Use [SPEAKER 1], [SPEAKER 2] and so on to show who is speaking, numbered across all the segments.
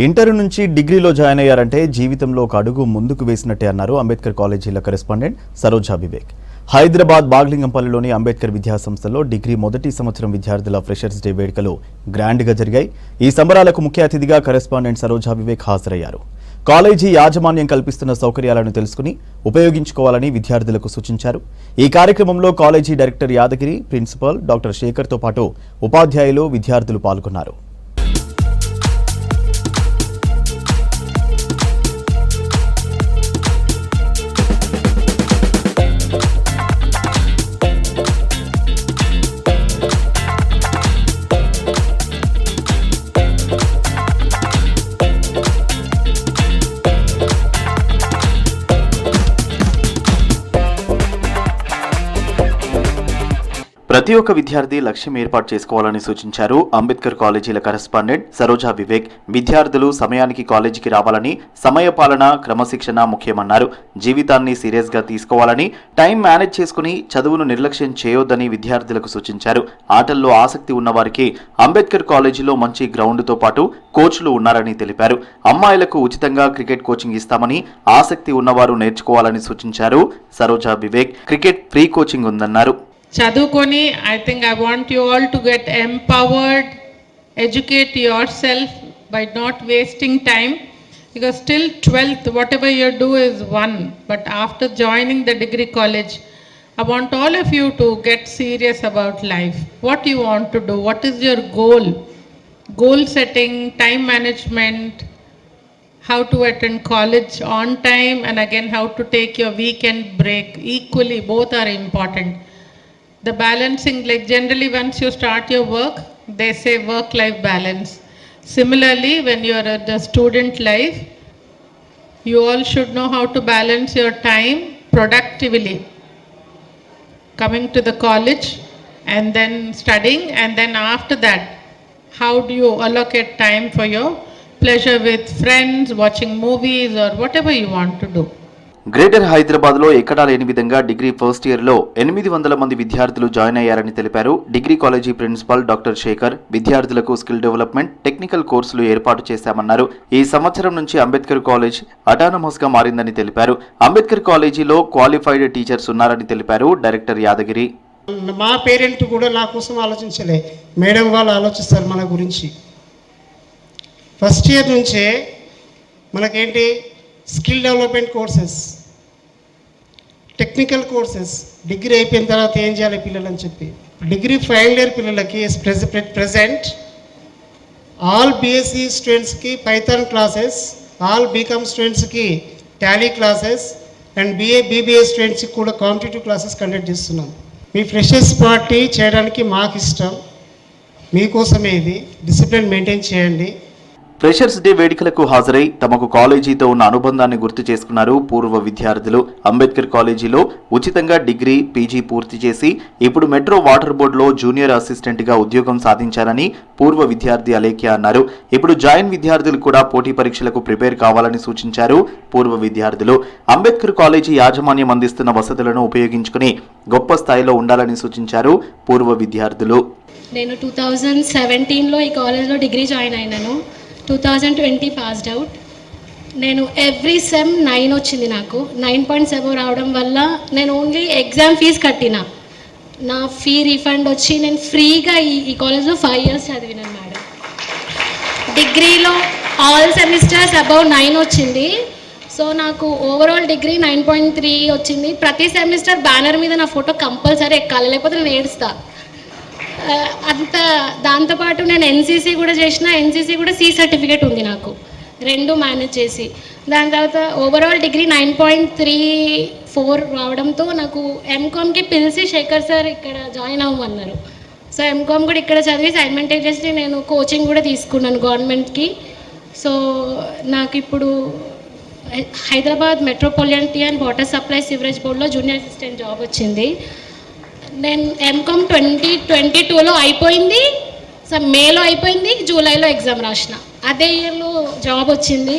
[SPEAKER 1] Inter నుంచి డిగ్రీలో join అయ్యారంటే జీవితంలో ఒక అడుగు ముందుకు వేసినట్టే అన్నారు అంబేద్కర్ కాలేజీల కరెస్పాండెంట్ సరోజా వివేక్. హైదరాబాద్ బాగ్లింగంపల్లిలోని అంబేద్కర్ విద్యాసంస్థలో డిగ్రీ మొదటి సంవత్సరం విద్యార్థుల ఫ్రెషర్స్ డే వేడుకలు గ్రాండ్గా జరిగాయి. ఈ సంబరాలకు ముఖ్య అతిథిగా కరెస్పాండెంట్ సరోజా వివేక్ హాజరయ్యారు. కాలేజీ యాజమాన్యం కల్పిస్తున్న సౌకర్యాలను తెలుసుకుని ఉపయోగించుకోవాలని విద్యార్థులకు సూచించారు. ఈ కార్యక్రమంలో college director Yadagiri principal doctor శేఖర్తో పాటు ఉపాధ్యాయులు విద్యార్థులు పాల్గొన్నారు. ప్రతి ఒక్క విద్యార్థి లక్ష్యం ఏర్పాటు చేసుకోవాలని సూచించారు అంబేద్కర్ కాలేజీల కరెస్పాండెంట్ సరోజా వివేక్. విద్యార్థులు సమయానికి కాలేజీకి రావాలని సమయపాలన క్రమశిక్షణ ముఖ్యమన్నారు. జీవితాన్ని సీరియస్గా తీసుకోవాలని టైం మేనేజ్ చేసుకుని చదువును నిర్లక్ష్యం చేయొద్దని విద్యార్థులకు సూచించారు. ఆటల్లో ఆసక్తి ఉన్నవారికి అంబేద్కర్ కాలేజీలో మంచి గ్రౌండ్తో పాటు కోచ్లు ఉన్నారని తెలిపారు. అమ్మాయిలకు ఉచితంగా క్రికెట్ కోచింగ్ ఇస్తామని ఆసక్తి ఉన్నవారు నేర్చుకోవాలని సూచించారు. Saroja Vivek cricket pre coaching ఉందన్నారు.
[SPEAKER 2] చదువుకొని I think I want you all to get empowered educate yourself by not wasting time because still 12th whatever you do is one but after joining the degree college i want all of you to get serious about life what you want to do what is your goal goal setting time management how to attend college on time and again how to take your weekend break equally both are important the balancing like generally once you start your work they say work life balance. Similarly when you are at the student life you all should know how to balance your time productively. Coming to the college and then studying and then after that how do you allocate time for your pleasure with friends watching movies or whatever you want to do
[SPEAKER 1] greater హైదరాబాద్లో ఎక్కడా లేని విధంగా degree first ఇయర్లో ఎనిమిది వందల మంది విద్యార్థులు join అయ్యారని తెలిపారు. Degree college principal doctor Shekar విద్యార్థులకు స్కిల్ డెవలప్మెంట్ టెక్నికల్ కోర్సులు ఏర్పాటు చేశామన్నారు. ఈ సంవత్సరం నుంచి అంబేద్కర్ కాలేజ్ అటానమస్గా మారిందని తెలిపారు. అంబేద్కర్ కాలేజీలో క్వాలిఫైడ్ టీచర్స్ ఉన్నారని తెలిపారు డైరెక్టర్ యాదగిరి.
[SPEAKER 3] మా పేరెంట్ కూడా నా కోసం ఆలోచించలే. మేడం వాళ్ళు ఆలోచిస్తారు మన గురించి. ఫస్ట్ ఇయర్ నుంచే మనకేంటి skill development courses technical courses degree అయిపోయిన తర్వాత ఏం చేయాలి పిల్లలని చెప్పి? డిగ్రీ ఫైనల్ ఇయర్ పిల్లలకి ప్రెసెంట్ ఆల్ బీఎస్సీ స్టూడెంట్స్కి పైథాన్ క్లాసెస్ ఆల్ బీకామ్ స్టూడెంట్స్కి Tally classes and BA BBA స్టూడెంట్స్కి కూడా కాంపిటేటివ్ క్లాసెస్ కండక్ట్ చేస్తున్నాం. మీ ఫ్రెషర్స్ పార్టీ చేయడానికి మాకు ఇష్టం. మీకోసమే ఇది. డిసిప్లిన్ మెయింటైన్ చేయండి.
[SPEAKER 1] ఫ్రెషర్స్ డే వేడుకలకు హాజరై తమకు కాలేజీతో ఉన్న అనుబంధాన్ని గుర్తు చేసుకున్నారు పూర్వ విద్యార్థులు. అంబేద్కర్ కాలేజీలో ఉచితంగా డిగ్రీ పీజీ పూర్తి చేసి ఇప్పుడు మెట్రో వాటర్ బోర్డులో జూనియర్ అసిస్టెంట్గా ఉద్యోగం సాధించారని పూర్వ విద్యార్థి అలేఖ్య అన్నారు. ఇప్పుడు జాయిన్ విద్యార్థులు కూడా పోటీ పరీక్షలకు ప్రిపేర్ కావాలని సూచించారు పూర్వ విద్యార్థులు. అంబేద్కర్ కాలేజీ యాజమాన్యం అందిస్తున్న వసతులను ఉపయోగించుకుని గొప్ప స్థాయిలో ఉండాలని సూచించారు పూర్వ విద్యార్థులు.
[SPEAKER 4] నేను టూ థౌజండ్ సెవెంటీన్లో ఈ కాలేజ్లో డిగ్రీ జాయిన్ అయినాను. Two thousand twenty passed out నేను ఎవ్రీ సెమ్ నైన్ వచ్చింది నాకు. నైన్ పాయింట్ సెవెన్ రావడం వల్ల నేను ఓన్లీ ఎగ్జామ్ ఫీజు కట్టిన. నా ఫీ రీఫండ్ వచ్చి నేను ఫ్రీగా ఈ ఈ కాలేజ్లో ఫైవ్ ఇయర్స్ చదివినాను మేడం. డిగ్రీలో ఆల్ సెమిస్టర్స్ అబౌవ్ నైన్ వచ్చింది. సో నాకు overall degree nine point three వచ్చింది. ప్రతి సెమిస్టర్ బ్యానర్ మీద నా ఫోటో కంపల్సరీ ఎక్కాలి. లేకపోతే నేను ఏడుస్తాను అంత దాంతోపాటు నేను ఎన్సీసీ కూడా చేసిన ఎన్సీసీ కూడా సి సర్టిఫికేట్ ఉంది నాకు. రెండు మేనేజ్ చేసి. దాని తర్వాత overall degree nine point three four రావడంతో నాకు ఎంకామ్కి పిలిచి శేఖర్ సార్ ఇక్కడ జాయిన్ అవ్వమన్నారు. సో ఎంకామ్ కూడా ఇక్కడ చదివి సైమల్టేనియస్లీ నేను కోచింగ్ కూడా తీసుకున్నాను గవర్నమెంట్కి సో నాకు ఇప్పుడు Hyderabad metropolitan and water supply sewerage బోర్డులో జూనియర్ అసిస్టెంట్ జాబ్ వచ్చింది. నేను ఎంకామ్ ట్వంటీ ట్వంటీ టూలో అయిపోయింది. సో మేలో అయిపోయింది జూలైలో ఎగ్జామ్ రాసిన. అదే ఇయర్లో జాబ్ వచ్చింది.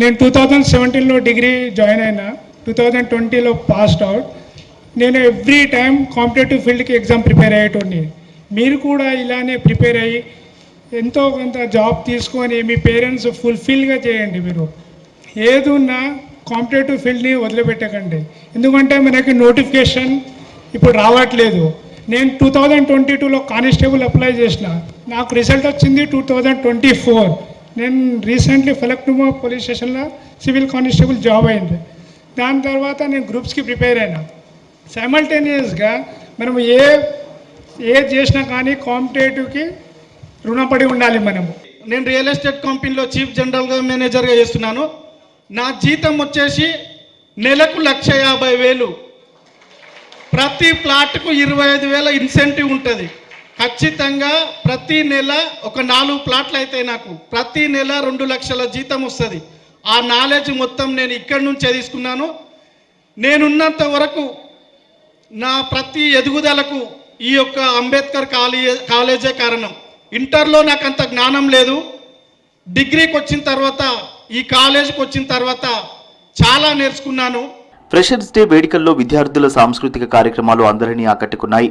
[SPEAKER 5] నేను టూ థౌజండ్ సెవెంటీన్లో డిగ్రీ జాయిన్ అయినా టూ థౌజండ్ ట్వంటీలో పాస్డ్ అవుట్ నేను ఎవ్రీ టైం కాంపిటేటివ్ ఫీల్డ్కి ఎగ్జామ్ ప్రిపేర్ అయ్యేటోడిని. మీరు కూడా ఇలానే ప్రిపేర్ అయ్యి ఎంతో కొంత జాబ్ తీసుకొని మీ పేరెంట్స్ ఫుల్ఫిల్గా చేయండి మీరు. ఏదున్నా కాంపిటేటివ్ ఫీల్డ్ని వదిలిపెట్టకండి. ఎందుకంటే మనకి నోటిఫికేషన్ ఇప్పుడు రావట్లేదు. నేను టూ థౌజండ్ ట్వంటీ టూలో కానిస్టేబుల్ అప్లై చేసిన. నాకు రిజల్ట్ వచ్చింది టూ థౌజండ్ ట్వంటీ ఫోర్ నేను రీసెంట్లీ ఫలక్నుమా పోలీస్ స్టేషన్లో సివిల్ కానిస్టేబుల్ జాబ్ అయింది. దాని తర్వాత నేను గ్రూప్స్కి ప్రిపేర్ అయినా. సైమల్టేనియస్గా మనం ఏ ఏది చేసినా కానీ కాంపిటేటివ్కి రుణపడి ఉండాలి మనము.
[SPEAKER 6] నేను రియల్ ఎస్టేట్ కంపెనీలో చీఫ్ జనరల్గా మేనేజర్గా చేస్తున్నాను. నా జీతం వచ్చేసి నెలకు లక్ష యాభై వేలు. ప్రతి ప్లాట్కు ఇరవై ఐదు వేల ఇన్సెంటివ్ ఉంటుంది. ఖచ్చితంగా ప్రతి నెల ఒక నాలుగు ప్లాట్లు అయితే నాకు. ప్రతి నెల రెండు లక్షల జీతం వస్తుంది. ఆ నాలెడ్జ్ మొత్తం నేను ఇక్కడి నుంచే తీసుకున్నాను. నేనున్నంత వరకు నా ప్రతి ఎదుగుదలకు ఈ యొక్క అంబేద్కర్ కాలేజ్ కాలేజే కారణం. ఇంటర్లో నాకు అంత జ్ఞానం లేదు. డిగ్రీకి వచ్చిన తర్వాత ఈ కాలేజీకి వచ్చిన తర్వాత చాలా నేర్చుకున్నాను.
[SPEAKER 1] ఫ్రెషర్స్ డే వేడుకల్లో విద్యార్థుల సాంస్కృతిక కార్యక్రమాలు అందరినీ ఆకట్టుకున్నాయి.